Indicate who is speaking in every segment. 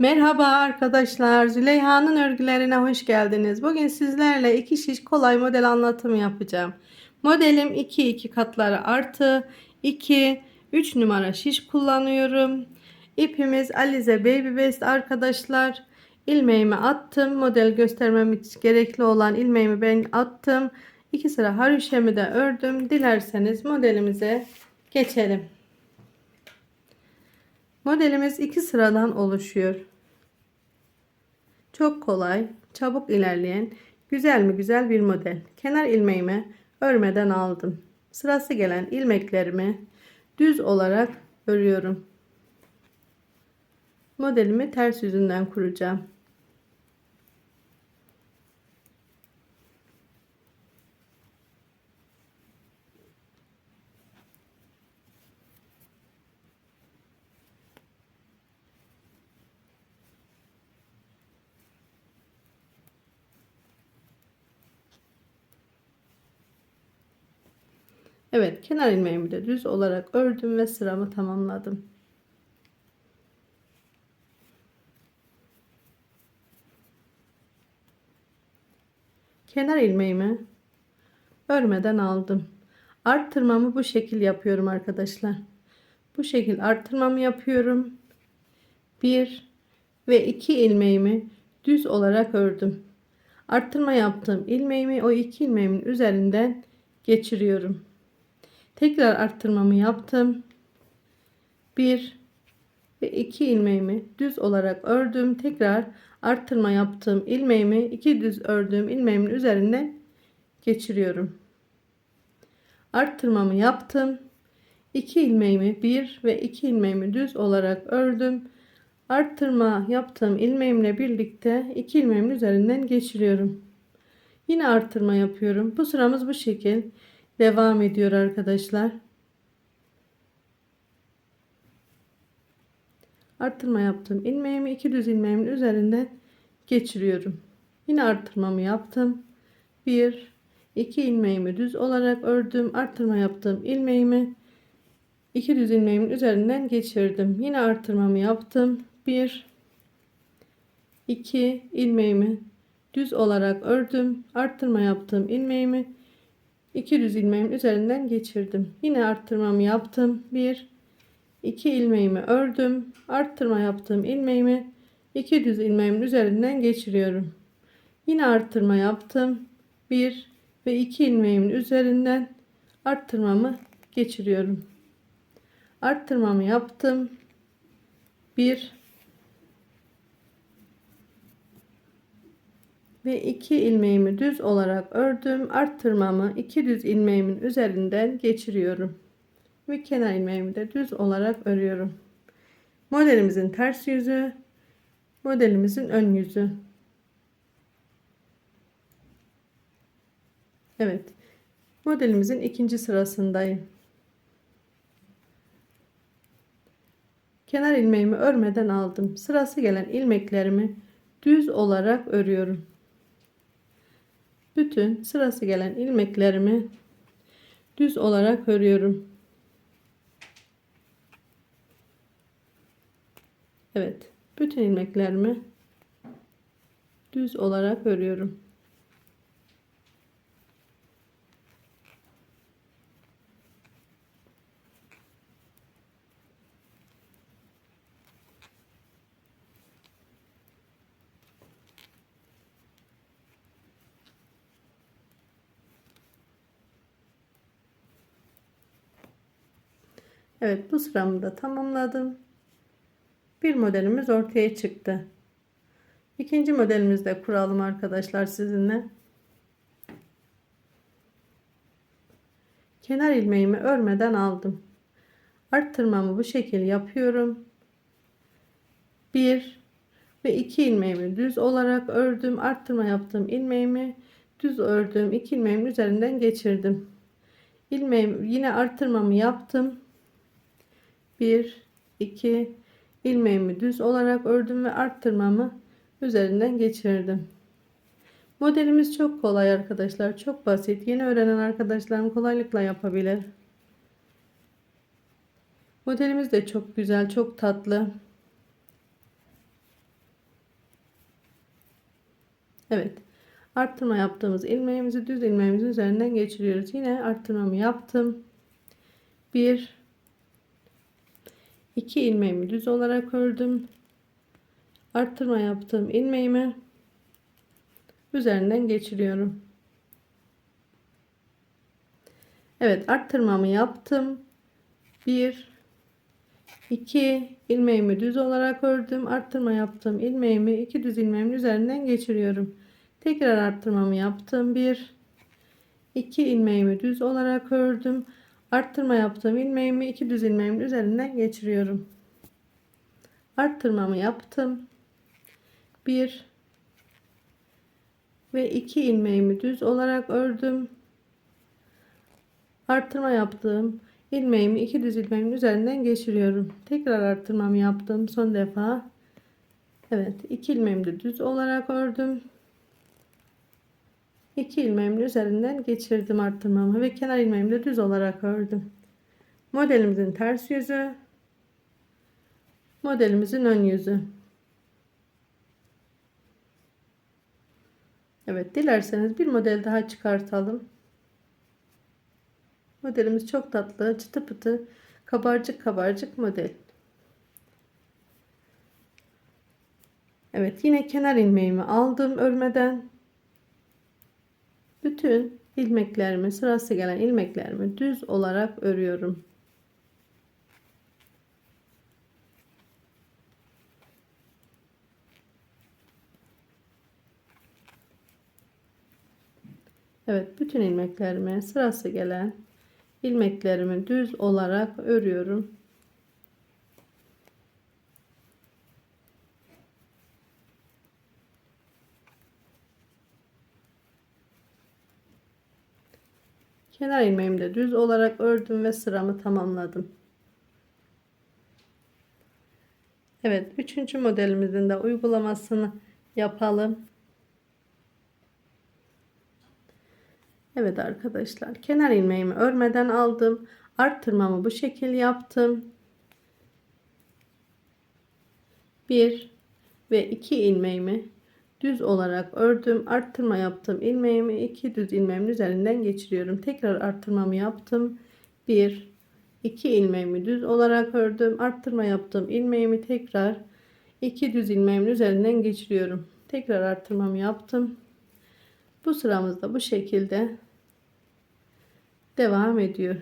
Speaker 1: Merhaba arkadaşlar. Züleyha'nın örgülerine hoş geldiniz. Bugün sizlerle iki şiş kolay model anlatımı yapacağım. Modelim 2 2 katları artı 2 3 numara şiş kullanıyorum. İpimiz Alize Baby Best arkadaşlar. İlmeğimi attım. Model göstermem için gerekli olan ilmeğimi ben attım. 2 sıra haroşemi de ördüm. Dilerseniz modelimize geçelim. Modelimiz iki sıradan oluşuyor. Çok kolay, çabuk ilerleyen, güzel mi güzel bir model. Kenar ilmeğimi örmeden aldım. Sırası gelen ilmeklerimi düz olarak örüyorum. Modelimi ters yüzünden kuracağım. Evet kenar ilmeğimi de düz olarak ördüm ve sıramı tamamladım. Kenar ilmeğimi örmeden aldım. Arttırmamı bu şekil yapıyorum arkadaşlar. Bu şekil arttırmamı yapıyorum. 1 ve 2 ilmeğimi düz olarak ördüm. Arttırma yaptığım ilmeğimi o iki ilmeğimin üzerinden geçiriyorum. Tekrar arttırmamı yaptım. 1 ve 2 ilmeğimi düz olarak ördüm. Tekrar arttırma yaptığım ilmeğimi iki düz ördüğüm ilmeğimin üzerinden geçiriyorum. Arttırmamı yaptım. 2 ilmeğimi 1 ve 2 ilmeğimi düz olarak ördüm. Arttırma yaptığım ilmeğimle birlikte 2 ilmeğimin üzerinden geçiriyorum. Yine arttırma yapıyorum. Bu sıramız bu şekil devam ediyor arkadaşlar. Arttırma yaptım. ilmeğimi iki düz ilmeğimin üzerinden geçiriyorum. Yine arttırmamı yaptım. 1 2 ilmeğimi düz olarak ördüm. Arttırma yaptım. ilmeğimi iki düz ilmeğimin üzerinden geçirdim. Yine arttırmamı yaptım. 1 2 ilmeğimi düz olarak ördüm. Arttırma yaptım. ilmeğimi iki düz ilmeğimin üzerinden geçirdim. Yine arttırmamı yaptım. 1 2 ilmeğimi ördüm. Arttırma yaptığım ilmeğimi iki düz ilmeğimin üzerinden geçiriyorum. Yine arttırma yaptım. 1 ve 2 ilmeğimin üzerinden arttırmamı geçiriyorum. Arttırmamı yaptım. 1 ve 2 ilmeğimi düz olarak ördüm. Arttırmamı 2 düz ilmeğimin üzerinden geçiriyorum. Ve kenar ilmeğimi de düz olarak örüyorum. Modelimizin ters yüzü, modelimizin ön yüzü. Evet. Modelimizin ikinci sırasındayım. Kenar ilmeğimi örmeden aldım. Sırası gelen ilmeklerimi düz olarak örüyorum bütün sırası gelen ilmeklerimi düz olarak örüyorum. Evet, bütün ilmeklerimi düz olarak örüyorum. Evet bu sıramı da tamamladım. Bir modelimiz ortaya çıktı. İkinci modelimizi de kuralım arkadaşlar sizinle. Kenar ilmeğimi örmeden aldım. Arttırmamı bu şekil yapıyorum. 1 ve 2 ilmeğimi düz olarak ördüm. Arttırma yaptığım ilmeğimi düz ördüğüm 2 ilmeğimin üzerinden geçirdim. İlmeğim yine arttırmamı yaptım. 1 2 ilmeğimi düz olarak ördüm ve arttırmamı üzerinden geçirdim. Modelimiz çok kolay arkadaşlar. Çok basit. Yeni öğrenen arkadaşlarım kolaylıkla yapabilir. Modelimiz de çok güzel, çok tatlı. Evet. Arttırma yaptığımız ilmeğimizi düz ilmeğimizin üzerinden geçiriyoruz. Yine arttırmamı yaptım. 1 2 ilmeğimi düz olarak ördüm. Arttırma yaptığım ilmeğimi üzerinden geçiriyorum. Evet arttırmamı yaptım. 1 2 ilmeğimi düz olarak ördüm. Arttırma yaptım. ilmeğimi iki düz ilmeğimin üzerinden geçiriyorum. Tekrar arttırmamı yaptım. 1 2 ilmeğimi düz olarak ördüm. Arttırma yaptım. ilmeğimi iki düz ilmeğimin üzerinden geçiriyorum. Arttırmamı yaptım. 1 ve 2 ilmeğimi düz olarak ördüm. Arttırma yaptım ilmeğimi iki düz ilmeğimin üzerinden geçiriyorum. Tekrar arttırmamı yaptım son defa. Evet iki ilmeğimi de düz olarak ördüm. 2 ilmeğimin üzerinden geçirdim arttırmamı ve kenar ilmeğimi de düz olarak ördüm. Modelimizin ters yüzü, modelimizin ön yüzü. Evet dilerseniz bir model daha çıkartalım. Modelimiz çok tatlı, çıtı pıtı, kabarcık kabarcık model. Evet yine kenar ilmeğimi aldım örmeden. Bütün ilmeklerimi sırası gelen ilmeklerimi düz olarak örüyorum. Evet bütün ilmeklerimi sırası gelen ilmeklerimi düz olarak örüyorum. Kenar ilmeğimi de düz olarak ördüm ve sıramı tamamladım. Evet, üçüncü modelimizin de uygulamasını yapalım. Evet arkadaşlar kenar ilmeğimi örmeden aldım. Arttırmamı bu şekil yaptım. 1 ve 2 ilmeğimi düz olarak ördüm. Arttırma yaptım. ilmeğimi 2 düz ilmeğimin üzerinden geçiriyorum. Tekrar arttırmamı yaptım. 1 2 ilmeğimi düz olarak ördüm. Arttırma yaptım. ilmeğimi tekrar 2 düz ilmeğimin üzerinden geçiriyorum. Tekrar arttırmamı yaptım. Bu sıramızda bu şekilde devam ediyor.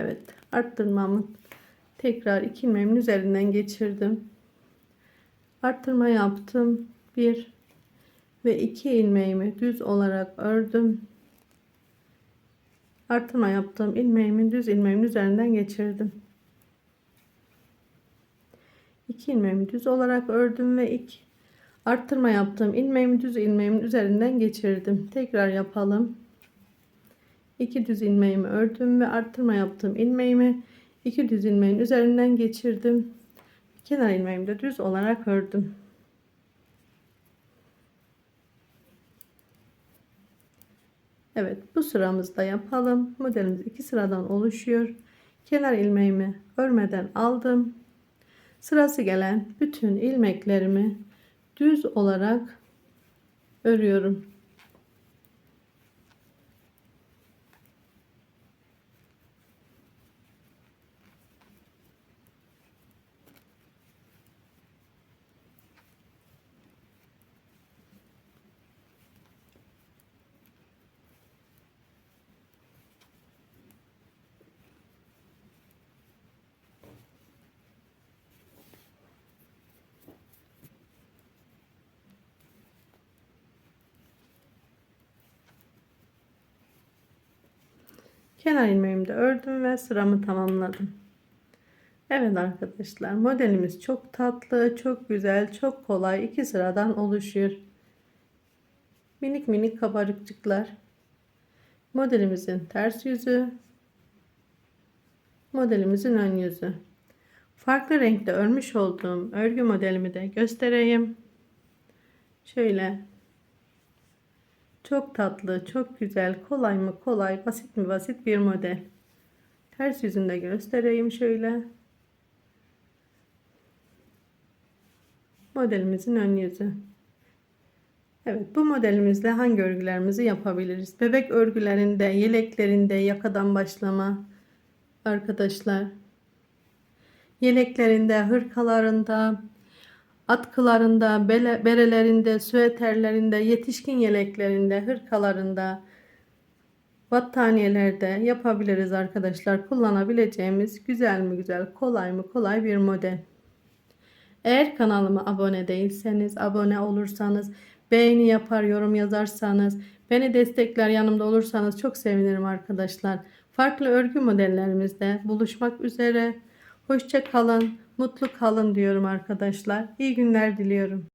Speaker 1: Evet arttırmamı tekrar iki ilmeğimin üzerinden geçirdim. Arttırma yaptım 1 ve 2 ilmeğimi düz olarak ördüm. Arttırma yaptım ilmeğimin düz ilmeğimin üzerinden geçirdim. 2 ilmeğimi düz olarak ördüm ve ilk arttırma yaptım ilmeğimi düz ilmeğimin üzerinden geçirdim. Tekrar yapalım 2 düz ilmeğimi ördüm ve arttırma yaptım ilmeğimi 2 düz ilmeğin üzerinden geçirdim kenar ilmeğimi de düz olarak ördüm. Evet bu sıramızda yapalım. Modelimiz iki sıradan oluşuyor. Kenar ilmeğimi örmeden aldım. Sırası gelen bütün ilmeklerimi düz olarak örüyorum. Kenar ilmeğimi de ördüm ve sıramı tamamladım. Evet arkadaşlar modelimiz çok tatlı, çok güzel, çok kolay iki sıradan oluşuyor. Minik minik kabarıkçıklar. Modelimizin ters yüzü, modelimizin ön yüzü. Farklı renkte örmüş olduğum örgü modelimi de göstereyim. Şöyle çok tatlı, çok güzel, kolay mı kolay, basit mi basit bir model. Ters yüzünde göstereyim şöyle. Modelimizin ön yüzü. Evet bu modelimizle hangi örgülerimizi yapabiliriz? Bebek örgülerinde, yeleklerinde yakadan başlama arkadaşlar. Yeleklerinde, hırkalarında, atkılarında, bele, berelerinde, süeterlerinde, yetişkin yeleklerinde, hırkalarında, battaniyelerde yapabiliriz arkadaşlar. Kullanabileceğimiz güzel mi güzel, kolay mı kolay bir model. Eğer kanalıma abone değilseniz, abone olursanız, beğeni yapar, yorum yazarsanız, beni destekler yanımda olursanız çok sevinirim arkadaşlar. Farklı örgü modellerimizde buluşmak üzere. Hoşça kalın, mutlu kalın diyorum arkadaşlar. İyi günler diliyorum.